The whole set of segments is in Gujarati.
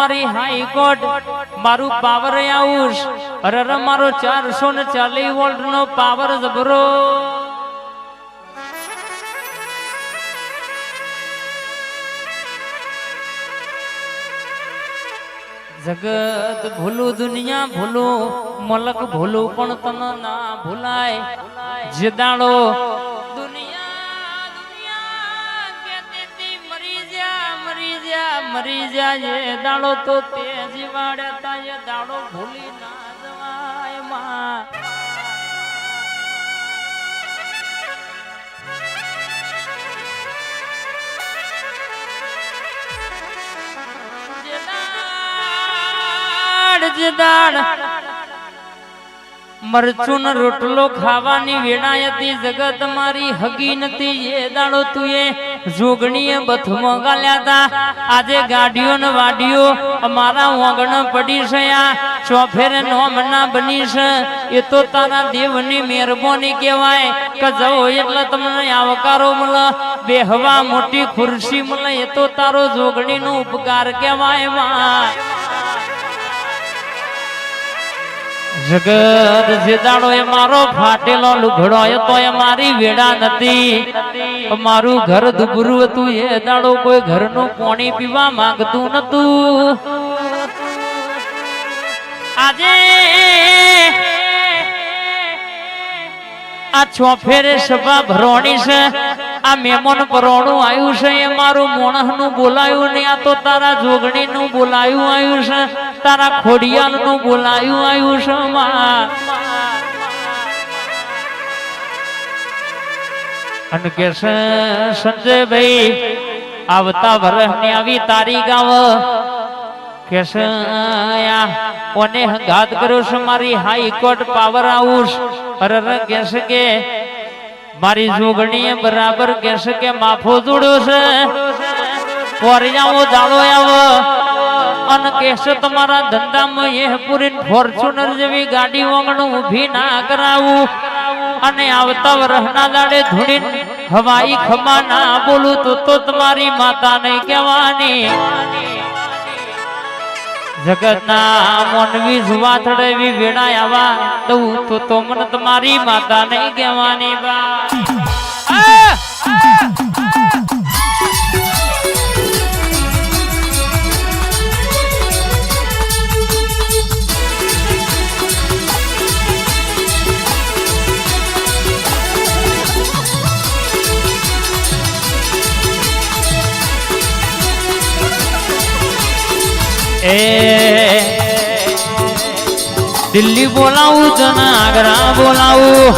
મારી હાઈકોર્ટ મારું પાવર આઉસ અરર મારો ચારસો ને ચાલીસ વોલ્ટ નો પાવર જબરો જગત ભૂલું, દુનિયા ભૂલું, મલક ભૂલું પણ તને ના ભૂલાય. જે મરી જાય દાડો તો તે જીવાડ્યા એ દાડો ભૂલી ના જવાયમાં. મરચું રોટલો ખાવાની વેળા જગત મારી હગી નથી, એ દાડો તું જોગણીએ બથમાં ગાલ્યા હતા આજે ગાડીઓ ને વાડીઓ અમારા ઓગણ પડી છે આ. ચોફેર નોમ ના બની છે. એ તો તારા દેવની મહેરબાની કહેવાય કે જવો એટલે તમને આવકારો મળે. બેહવા મોટી ખુરશી મળે. એ તો તારો જોગણીનો ઉપકાર કહેવાયમાં જગત જે દાડો એ મારો ફાટેલો લુઘડો એ તો એ મારી વેડા નથી. મારું ઘર દુબરું હતું, એ દાડો કોઈ ઘરનું પાણી પીવા માંગતું નતું. આજે આ છોફેરે સભા ભરોણી છે. આ મેમોન પરોણું આવ્યું છે. એ મારું મોણહનું બોલાયું ને આ તો તારા જોગણી નું બોલાયું આવ્યું છે. તારા ખોડિયાલનું બોલાયું આવ્યું છે અને કે સંજયભાઈ, આવતા વર્ષની આવી તારીખ આવ. કે કોને હંગાત કર્યો છે મારી હાઈકોર્ટ પાવર હાઉસ અરે કે છે કે, મારી જોગણીએ બરાબર કે છે કે માફો જોડ્યો છે. કોરિયાઓ દાડો આવો. અને કેસે તમારા ધંધામાં એ પૂરી ફોર્ચ્યુનર જેવી ગાડી વગણ ઊભી ના કરાવું. અને આવતા વરહના દાડે ધૂણી હવાઈ ખમા ના બોલું તો તો તમારી માતા ને કહેવાની. જગતના મોનવી જુવાથડે એવી વેણા આવા. તો તો મને તમારી માતા નહીં કહેવાની બા દિલ્હી બોલાવું તને આગ્રા બોલાવું.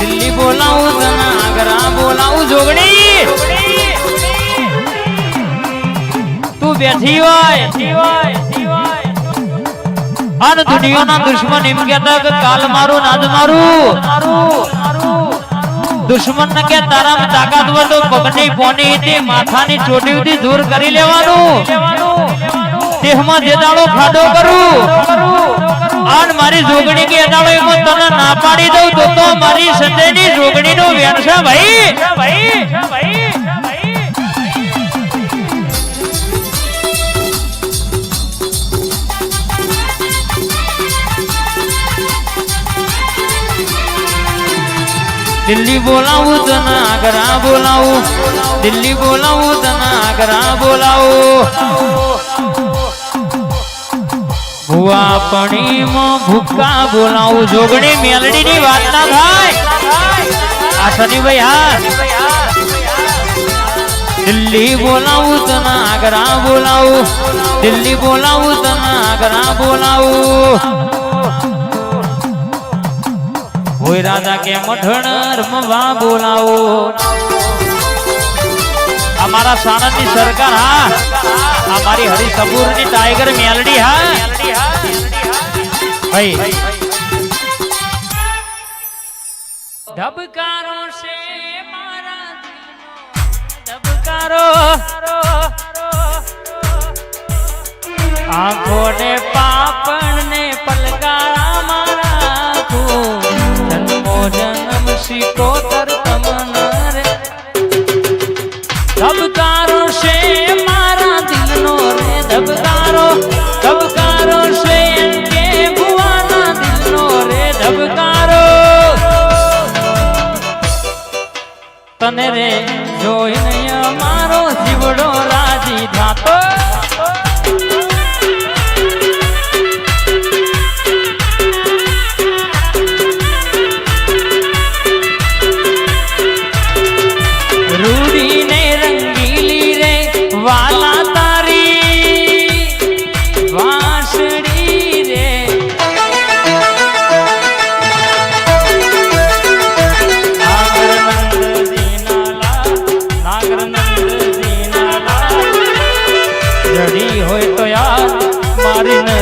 દિલ્હી બોલાવું તને આગ્રા બોલાવું. જોગણી! તું બેઠી હોય. અને દુનિયાના દુશ્મન એમ કહેતા કે કાલ મારું નાદ મારું. દુશ્મન ને કે તારા તાકાત વધો પગની પોની તે માથાની ચોટી દૂર કરી લેવાનું. દેહમાં જે દાડો ખાધો કરું. આન મારી જોગણી કે દાડો એમાં તને ના પાડી દઉં તો તો મારી સંજયની જોગણીનો વેણ છે ભાઈ. દિલ્હી બોલાવું, તને આગરા બોલાવું. દિલ્હી બોલાવું, તને આગરા બોલાવું. ભુવા પણીમાં ભૂકા બોલાવું. જોગણી મેલડી ની વાત ના થાય. આ શનિભાઈ હા. દિલ્હી બોલાવું, તને આગ્રા બોલાવું. દિલ્હી બોલાવું, તને આગ્રા બોલાવું. હોય રાજા કે મઠણ રમવા બોલાવો. અમારા સાણંદની સરકાર હા. અમારી હરી ની ટાઈગર મેલડી હા. ધબકારો છે મારા ધબકારો. આંખો ને પાપણ ને પલકારા મારા તું. જન્મો જન્મ হয়ে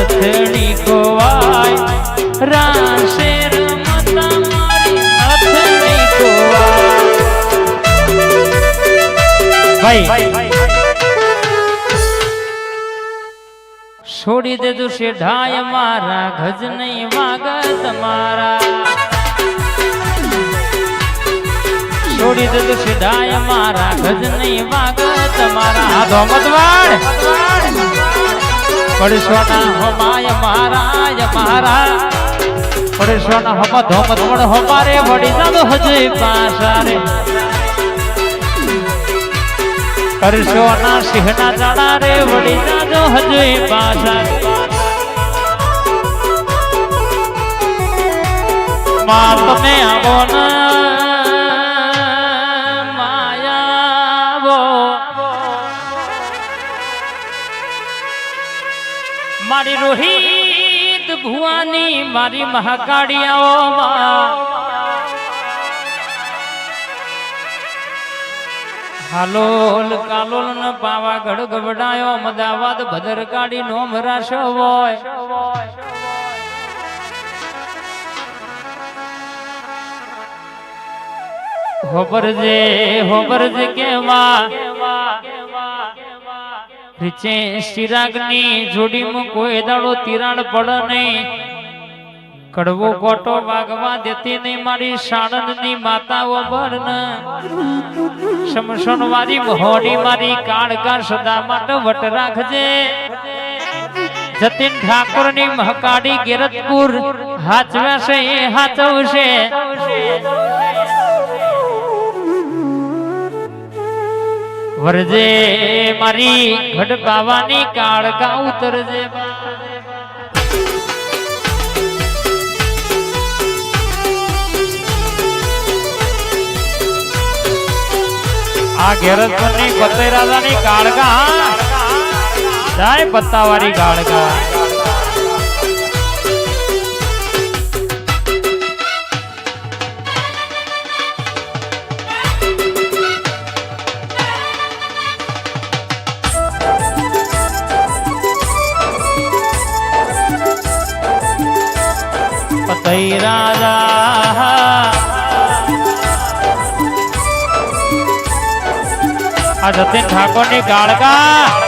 મારી કોવાય રાશે રમતા મારી નથણી ખોવાય. ભાઈ છોડી દેજો શેઢાય મારા ગજ નહીં વાગત મારા છોડી દેજો શેઢાય મારા ગજ નહીં વાગત મારા આ ધોમતવાડ પડશોના હમાય મારાય મારા પડશોના હમ ધોમતવાડ હમારે વડી જાદો હજે પાસા રે કરશો ના સિંહના જાડા રે વળી જાજો હજુ પાછા માં તમે આવો ને ભુવાની મારી મહાકાળિયાઓ માં. હાલોલ કાલોલ ન પાવાગઢ ગબડાયો અમદાવાદ ભદરકાળી નો મરાશો હોય. હોબરજે હોબરજે કેવા રીચે શિરાગની જોડીમાં કોઈ દાડો તિરાડ પડે નહીં. કડવો કોટો વાગવા દેતી નહીં મારી સાણંદની માતાઓ બરન સમસણ વારી મહોડી મારી કાળકા સદા માટે વટ રાખજે. જતીન ઠાકોરની મહકાડી ગેરતપુર હાચવાશે, એ હાચવશે. વરજે મારી ઘડ બાવાની કાળકા ઉતરજે બા. ની ઘેરતની રાજા ની કાળકા જાય પત્તાવાળી કાળકા રાજા આ જતીન ઠાકોરની ગાળકા